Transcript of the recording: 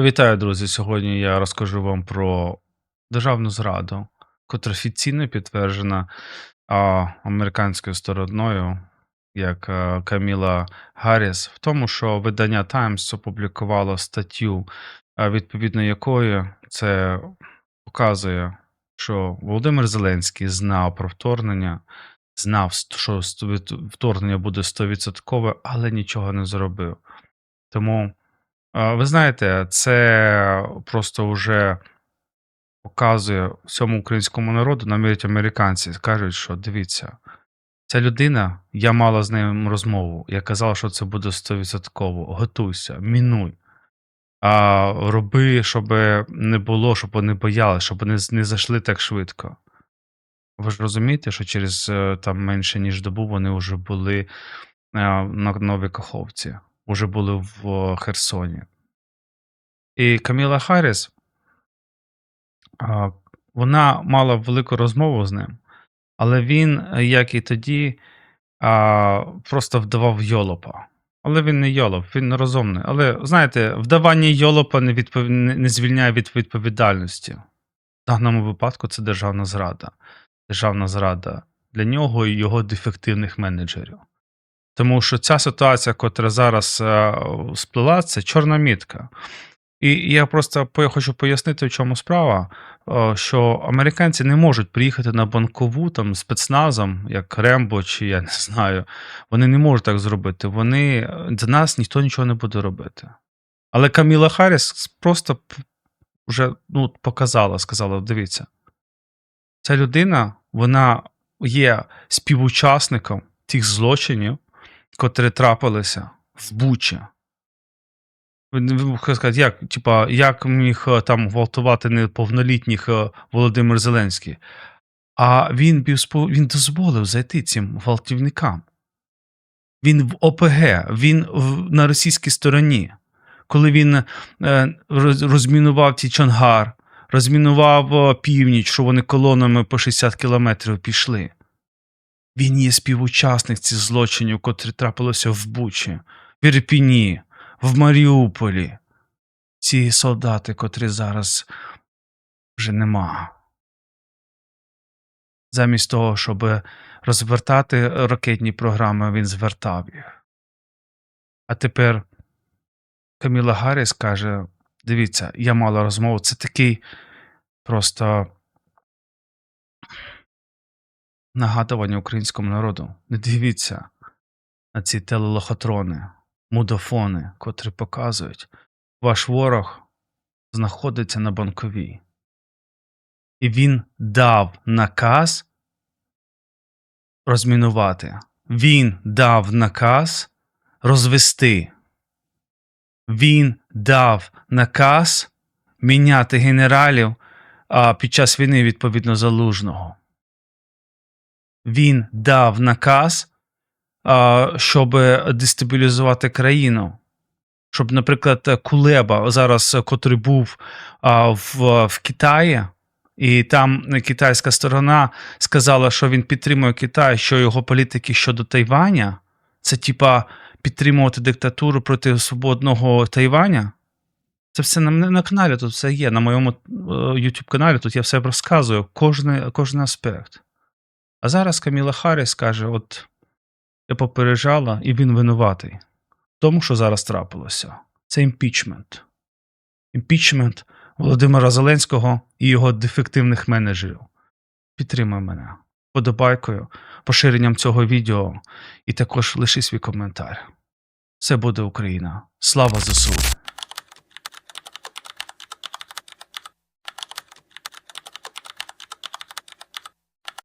Вітаю, друзі! Сьогодні я розкажу вам про державну зраду, котра офіційно підтверджена а, американською стороною, як а, Каміла Гарріс, в тому, що видання Times опублікувало статтю, а, відповідно якої це показує, що Володимир Зеленський знав про вторгнення, знав, що вторгнення буде 100%, але нічого не зробив. Тому. Ви знаєте, це просто вже показує всьому українському народу, навіть американці кажуть, що дивіться, ця людина, я мала з ним розмову, я казала, що це буде 100%, готуйся, мінуй. А роби, щоб не було, щоб вони боялися, щоб вони не зайшли так швидко. Ви ж розумієте, що через е, там менше ніж добу вони вже були е, на Новій Каховці, вже були в Херсоні. І Каміла Харріс, вона мала велику розмову з ним, але він, е, як і тоді, просто вдавав йолопа. Але він не йолоп, він розумний. Але знаєте, вдавання йолопа не, відпов... не звільняє від відповідальності. В даному випадку це державна зрада. Державна зрада для нього і його дефективних менеджерів. Тому що ця ситуація, котра зараз е, сплила, це чорна мітка. І я просто хочу пояснити, в чому справа, е, що американці не можуть приїхати на банкову там спецназом, як Рембо, чи я не знаю. Вони не можуть так зробити. Вони е, за нас ніхто нічого не буде робити. Але Каміла Харріс просто вже ну, показала, сказала: дивіться, ця людина, вона є співучасником тих злочинів, котрі трапилися в Бучі. Сказати, як, типа, як міг е, там гвалтувати неповнолітніх е, Володимир Зеленський? А він, він дозволив зайти цим гвалтівникам. Він в ОПГ, він в, на російській стороні. Коли він е, розмінував ті Чонгар, розмінував е, північ, що вони колонами по 60 кілометрів пішли. Він є співучасник цих злочинів, котрі трапилися в Бучі, в Ірпіні, в Маріуполі. Ці солдати, котрі зараз вже нема. Замість того, щоб розвертати ракетні програми, він звертав їх. А тепер Каміла Гарріс каже: дивіться, я мала розмову. Це такий просто нагадування українському народу. Не дивіться на ці телелохотрони, мудофони, котрі показують, ваш ворог знаходиться на банковій. І він дав наказ розмінувати. Він дав наказ розвести. Він дав наказ міняти генералів а, під час війни відповідно залужного. Він дав наказ, щоб дестабілізувати країну. Щоб, наприклад, Кулеба зараз, котрий був в, в Китаї, і там китайська сторона сказала, що він підтримує Китай, що його політики щодо Тайваня, це типа підтримувати диктатуру проти свободного Тайваня. Це все на, на каналі тут все є. На моєму е, YouTube каналі тут я все розказую, кожний, кожен аспект. А зараз Каміла Харріс каже: от я попереджала, і він винуватий в тому, що зараз трапилося. Це імпічмент. Імпічмент Володимира Зеленського і його дефективних менеджерів. Підтримай мене подобайкою, поширенням цього відео і також лиши свій коментар. Все буде Україна. Слава ЗСУ!